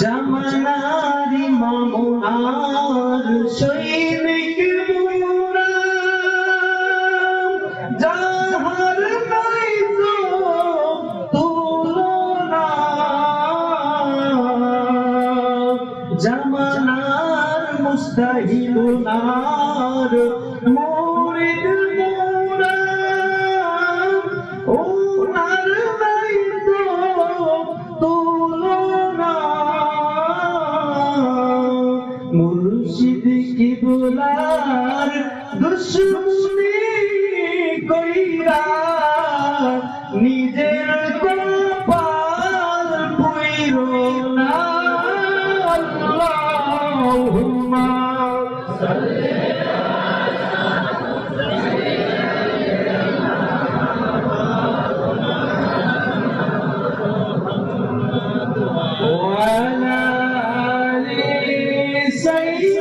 জামানারি মামুনার সৈনিক মোরা যাহার নাই তুলনা মুর্শিদ কি বোলার দুশ্মনী কইরা নিজের কপাল পুইর না। Thank you.